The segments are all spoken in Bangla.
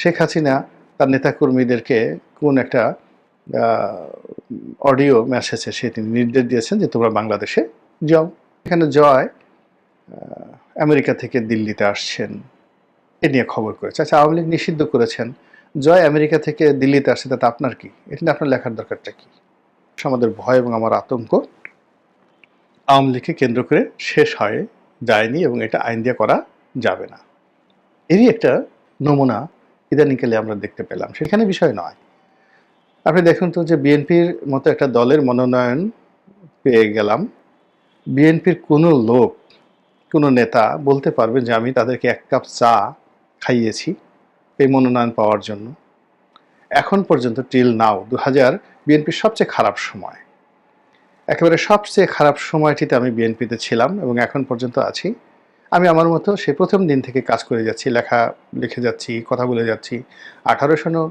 শেখ হাসিনা তার নেতাকর্মীদেরকে কোন একটা অডিও মেসেজে সে তিনি নির্দেশ দিয়েছেন যে তোমরা বাংলাদেশে যাও। এখানে জয় আমেরিকা থেকে দিল্লিতে আসছেন। এ নিয়ে খবর করেছে। আচ্ছা আওয়ামী লীগ নিষিদ্ধ করেছেন। জয় আমেরিকা থেকে দিল্লিতে আসছে, তাতে আপনার কি? এটা নিয়ে আপনার লেখার দরকারটা কি? আমাদের ভয় এবং আমার আতঙ্ক। আওয়ামী লীগকে কেন্দ্র করে শেষ হয়ে যায়নি এবং এটা আইন দিয়ে করা যাবে না। এরই একটা নমুনা ইদানিংকালে আমরা দেখতে পেলাম, সেখানে বিষয় নয়। আপনি দেখুন তো যে বিএনপির মতো একটা দলের মনোনয়ন পেয়ে গেলাম। বিএনপির কোনো লোক, কোনো নেতা বলতে পারবে যে আমি তাদেরকে এক কাপ চা খাইয়েছি এই মনোনয়ন পাওয়ার জন্য। এখন পর্যন্ত টিল নাও দু হাজার বিএনপির সবচেয়ে খারাপ সময়। একেবারে সবচেয়ে খারাপ সময়টিতে আমি বিএনপিতে ছিলাম এবং এখন পর্যন্ত আছি। আমি আমার মতো সে প্রথম দিন থেকে কাজ করে যাচ্ছি, লেখা লিখে যাচ্ছি, কথা বলে যাচ্ছি। আঠারো সনও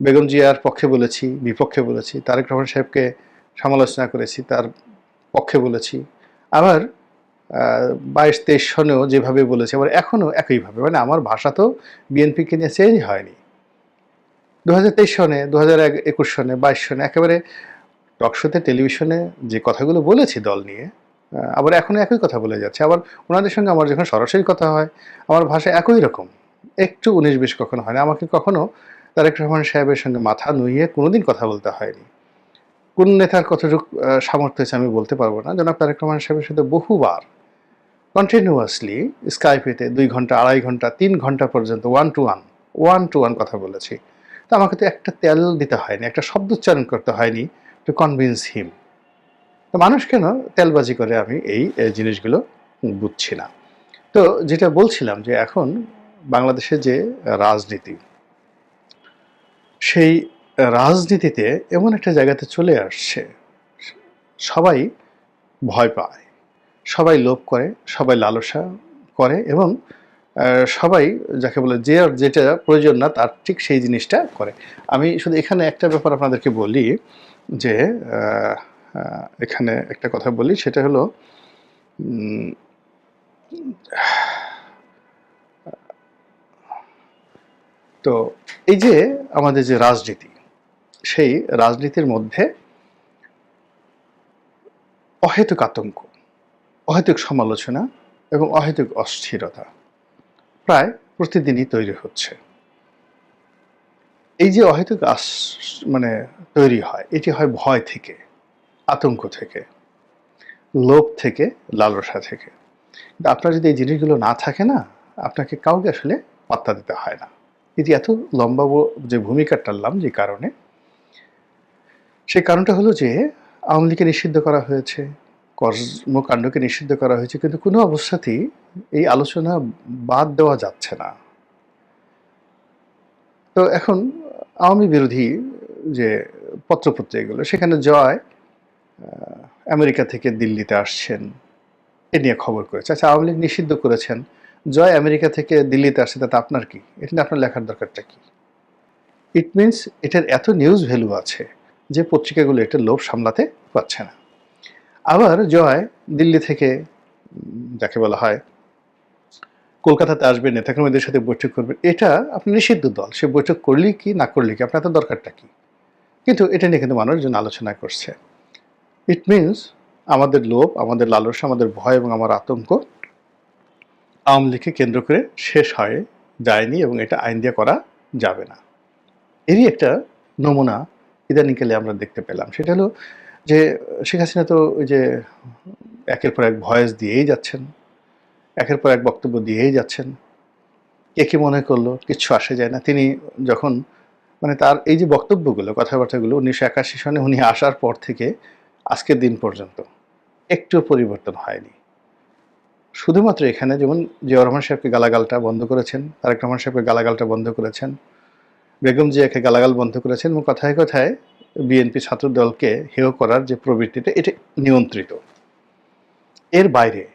বেগম জিয়ার পক্ষে বলেছি, বিপক্ষে বলেছি, তারেক রহমান সাহেবকে সমালোচনা করেছি, তার পক্ষে বলেছি। আবার বাইশ তেইশ সনেও যেভাবে বলেছি, আবার এখনও একইভাবে মানে আমার ভাষা তো বিএনপিকে নিয়ে চেঞ্জ হয়নি। দু হাজার তেইশ সনে দু হাজার একুশ সনে, বাইশ সনে, একেবারে টকশোতে টেলিভিশনে যে কথাগুলো বলেছি দল নিয়ে আবার এখনও একই কথা বলে যাচ্ছে। আবার ওনাদের সঙ্গে আমার যখন সরাসরি কথা হয়, আমার ভাষা একই রকম। একটু উনিশ বিশ কখনো হয় না। আমাকে কখনো তারেক রহমান সাহেবের সঙ্গে মাথা নুইয়ে কোনোদিন কথা বলতে হয়নি। কোন নেতার কতটুকু সামর্থ্য হয়েছে আমি বলতে পারব না। জনাব তারেক রহমান সাহেবের সাথে বহুবার কন্টিনিউয়াসলি স্কাইপেতে দুই ঘণ্টা, আড়াই ঘণ্টা, তিন ঘণ্টা পর্যন্ত one to one one to one কথা বলেছি। তো আমাকে তো একটা তেল দিতে হয়নি, একটা শব্দ উচ্চারণ করতে হয়নি টু কনভিন্স হিম তো মানুষ কেন তেলবাজি করে? আমি এই জিনিসগুলো বুঝছি না। তো যেটা বলছিলাম যে এখন বাংলাদেশে যে রাজনীতি, সেই রাজনীতিতে এমন একটা জায়গাতে চলে আসছে, সবাই ভয় পায়, সবাই লোভ করে, সবাই লালসা করে এবং সবাই যাকে বলে যে আর যেটা প্রয়োজন না তার ঠিক সেই জিনিসটা করে। আমি শুধু এখানে একটা ব্যাপার আপনাদেরকে বলি যে এখানে একটা কথা বলি, সেটা হলো তো এই যে আমাদের যে রাজনীতি, সেই রাজনীতির মধ্যে অহেতুক আতঙ্ক, অহেতুক সমালোচনা এবং অহেতুক অস্থিরতা প্রায় প্রতিদিনই তৈরি হচ্ছে। এই যে অহেতুক আস মানে তৈরি হয়, এটি হয় ভয় থেকে। আতঙ্ক থেকে, লোভ থেকে, লালসা থেকে। কিন্তু আপনার যদি এই জিনিসগুলো না থাকে না, আপনাকে কাউকে আসলে পাত্তা দিতে হয় না। এটি এত লম্বা যে ভূমিকা টানলাম যে কারণে সেই কারণটা হলো যে আওয়ামী লীগকে নিষিদ্ধ করা হয়েছে, কর্মকাণ্ডকে নিষিদ্ধ করা হয়েছে, কিন্তু কোনো অবস্থাতেই এই আলোচনা বাদ দেওয়া যাচ্ছে না। তো এখন আওয়ামী বিরোধী যে পত্রপত্রিকাগুলো, সেখানে জয় আমেরিকা থেকে দিল্লিতে আসছেন। এ নিয়ে খবর করেছে। আচ্ছা আওয়ামী লীগ নিষিদ্ধ করেছেন। জয় আমেরিকা থেকে দিল্লিতে আসছে, তাতে আপনার কি? এটা নিয়ে আপনার লেখার দরকারটা কি? ইট মিনস এটার এত নিউজ ভ্যালু আছে যে পত্রিকাগুলো এটা লোভ সামলাতে পারছে না। আবার জয় দিল্লি থেকে যাকে বলা হয়, কলকাতাতে আসবেন নেতাকর্মীদের সাথে বৈঠক করবেন এটা আপনি নিষিদ্ধ দল। সে বৈঠক করলেই কি, না করলে কি, আপনার তো দরকারটা কি? কিন্তু এটা নিয়ে কিন্তু মানুষজন আলোচনা করছে। ইট মিনস আমাদের লোভ, আমাদের লালসা, আমাদের ভয় এবং আমার আতঙ্ক আওয়ামী লীগকে কেন্দ্র করে শেষ হয়ে যায়নি এবং এটা আইন দিয়ে করা যাবে না। এরই একটা নমুনা ইদানিংকালে আমরা দেখতে পেলাম। সেটা হলো যে শেখ হাসিনা তো ওই যে একের পর এক ভয়েস দিয়েই যাচ্ছেন, একের পর এক বক্তব্য দিয়েই যাচ্ছেন। কে কি মনে করল? কিচ্ছু আসে যায় না। তিনি যখন মানে তার এই যে বক্তব্যগুলো, কথাবার্তাগুলো উনিশশো একাশি সনে উনি আসার পর থেকে আজকের দিন পর্যন্ত। একটু পরিবর্তন হয়নি। শুধুমাত্র এখানে যেমন জিয়া রহমান সাহেবকে গালাগালটা বন্ধ করেছেন, তারেক রহমান সাহেবকে গালাগালটা বন্ধ করেছেন, বেগম জিয়াকে গালাগাল বন্ধ করেছেন, এবং কথায় কথায় বিএনপি ছাত্র দলকে হেয় করার যে প্রবৃত্তিটা, এটা নিয়ন্ত্রিত। এর বাইরে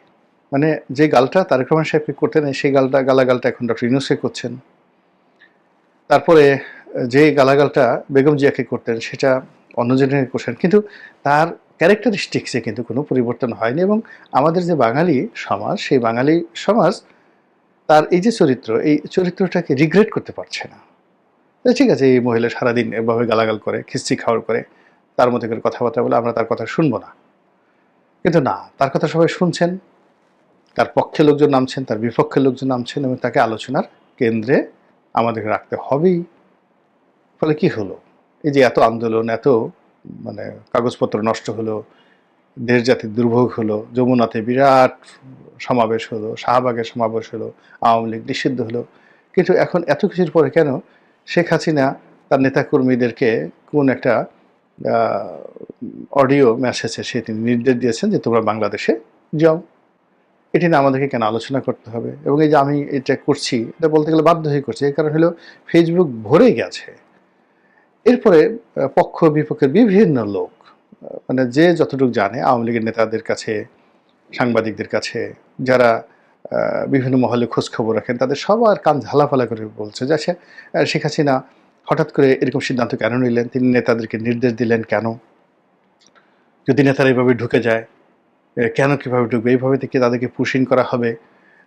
মানে যে গালটা তারেক রহমান সাহেবকে করতেন, সেই গালটা, গালাগালটা এখন ডক্টর ইউনুসকে করছেন। তারপরে যে গালাগালটা বেগম জিয়াকে করতেন, সেটা অন্যজনের করছেন কিন্তু তার ক্যারেক্টারিস্টিক্সে কিন্তু কোনো পরিবর্তন হয়নি এবং আমাদের যে বাঙালি সমাজ, সেই বাঙালি সমাজ তার এই যে চরিত্র, এই চরিত্রটাকে রিগ্রেট করতে পারছে না। ঠিক আছে, এই মহিলা সারাদিন এভাবে গালাগাল করে খিস্তি খাওয়ার করে, তার মধ্যে করে কথাবার্তা বলে আমরা তার কথা শুনব না। কিন্তু না, তার কথা সবাই শুনছেন, তার পক্ষে লোকজন নামছেন, তার বিপক্ষে লোকজন নামছেন এবং তাকে আলোচনার কেন্দ্রে আমাদেরকে রাখতে হবেই। ফলে কি হলো? এই যে এত আন্দোলন, এত মানে কাগজপত্র নষ্ট হলো দেশ জাতির দুর্ভোগ হলো, যমুনাতে বিরাট সমাবেশ হলো শাহবাগের সমাবেশ হলো, আওয়ামী লীগ নিষিদ্ধ হলো। কিন্তু এখন এত কিছুর পরে কেন শেখ হাসিনা তার নেতাকর্মীদেরকে কোন একটা অডিও মেসেজে সে তিনি নির্দেশ দিয়েছেন যে তোমরা বাংলাদেশে যাও। এটি না আমাদেরকে কেন আলোচনা করতে হবে? এবং এই যে আমি এটা করছি, এটা বলতে গেলে বাধ্য হয়ে করছি এই কারণ হলো ফেসবুক ভরে গেছে। এরপরে পক্ষ বিপক্ষের বিভিন্ন লোক মানে যে যতটুকু জানে, আওয়ামী লীগের নেতাদের কাছে, সাংবাদিকদের কাছে, যারা বিভিন্ন মহলে খোঁজ খবর রাখেন, তাদের সবার কান ঝালাফালা করে বলছে যে শেখ হাসিনা হঠাৎ করে এরকম সিদ্ধান্ত কেন নিলেন? তিনি নেতাদেরকে নির্দেশ দিলেন কেন? যদি নেতারা এইভাবে ঢুকে যায় কেন কীভাবে ঢুকবে? এইভাবে থেকে তাদেরকে পুশিং করা হবে?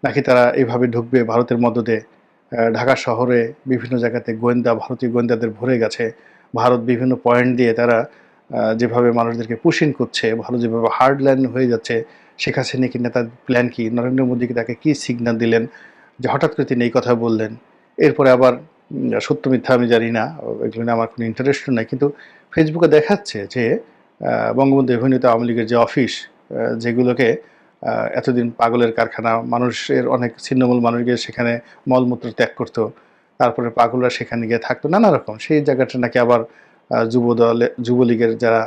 নাকি তারা এইভাবে ঢুকবে ভারতের মদদে? ঢাকা শহরে বিভিন্ন জায়গাতে গোয়েন্দা, ভারতীয় গোয়েন্দাদের ভরে গেছে। ভারত বিভিন্ন পয়েন্ট দিয়ে তারা যেভাবে মানুষদেরকে পুশিং করছে, ভালো যেভাবে হার্ডল্যান্ড হয়ে যাচ্ছে, শেখ হাসিনা কি নেতার প্ল্যান কি, নরেন্দ্র মোদীকে তাকে কি সিগন্যাল দিলেন, যে হঠাৎ করে তিনি এই কথা বললেন। এরপরে আবার সত্য মিথ্যা আমি জানি না, এগুলো নিয়ে আমার কোনো ইন্টারেস্ট নাই, কিন্তু ফেসবুকে দেখাচ্ছে যে বঙ্গবন্ধু এভিনিউতে আওয়ামী লীগের যে অফিস যেগুলোকে এতদিন পাগলের কারখানা, মানুষের অনেক ছিন্নমূল মানুষ গিয়ে সেখানে মলমূত্র ত্যাগ করতো। তারপরে পাগলরা সেখানে গিয়ে থাকতো নানা রকম। সেই জায়গাটা নাকি আবার আহ, যুবদলে যুবলীগের যারা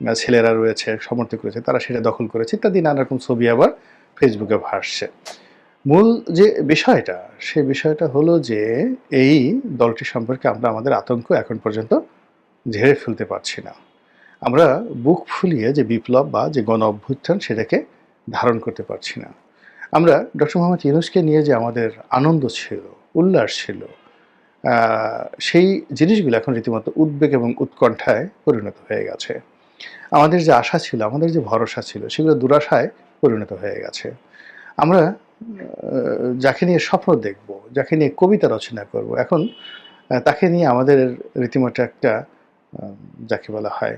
ছেলেরা রয়েছে সমর্থক রয়েছে তারা সেটা দখল করেছে। ইত্যাদি নানা রকম ছবি আবার ফেসবুকে ভাসছে। মূল যে বিষয়টা সেই বিষয়টা হলো যে এই দলটি সম্পর্কে আমরা আমাদের আতঙ্ক এখন পর্যন্ত ঝেড়ে ফেলতে পারছি না। আমরা বুক ফুলিয়ে যে বিপ্লব বা যে গণ অভ্যুত্থান সেটাকে ধারণ করতে পারছি না। আমরা ডক্টর মোহাম্মদ ইউনুসকে নিয়ে যে আমাদের আনন্দ ছিল উল্লাস ছিল সেই জিনিসগুলো এখন রীতিমতো উদ্বেগ এবং উৎকণ্ঠায় পরিণত হয়ে গেছে। আমাদের যে আশা ছিল, আমাদের যে ভরসা ছিল, সেগুলো দুরাশায় পরিণত হয়ে গেছে। আমরা যাকে নিয়ে স্বপ্ন দেখব, যাকে নিয়ে কবিতা রচনা করব, এখন তাকে নিয়ে আমাদের রীতিমতো একটা যাকে বলা হয়,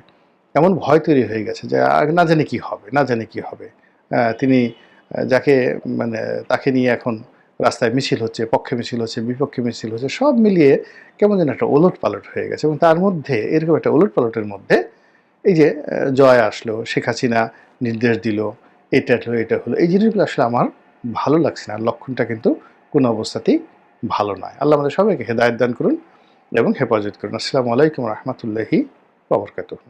এমন ভয় তৈরি হয়ে গেছে যে না জানি কি হবে, না জানি কি হবে। তিনি যাকে মানে তাকে নিয়ে এখন রাস্তায় মিছিল হচ্ছে, পক্ষে মিছিল হচ্ছে, বিপক্ষে মিছিল হচ্ছে, সব মিলিয়ে কেমন যেন একটা ওলট পালট হয়ে গেছে এবং তার মধ্যে, এরকম একটা ওলট পালটের মধ্যে এই যে জয় আসলো, শেখ হাসিনা নির্দেশ দিল, এটা হলো এটা হলো, এই জিনিসগুলো আসলে আমার ভালো লাগছে না লক্ষণটা কিন্তু কোনো অবস্থাতেই ভালো নয়। আল্লাহ আমাদের সবাইকে হেদায়ত দান করুন এবং হেফাজত করুন। আসসালামু আলাইকুম রহমতুল্লাহি বাবরকাতুহ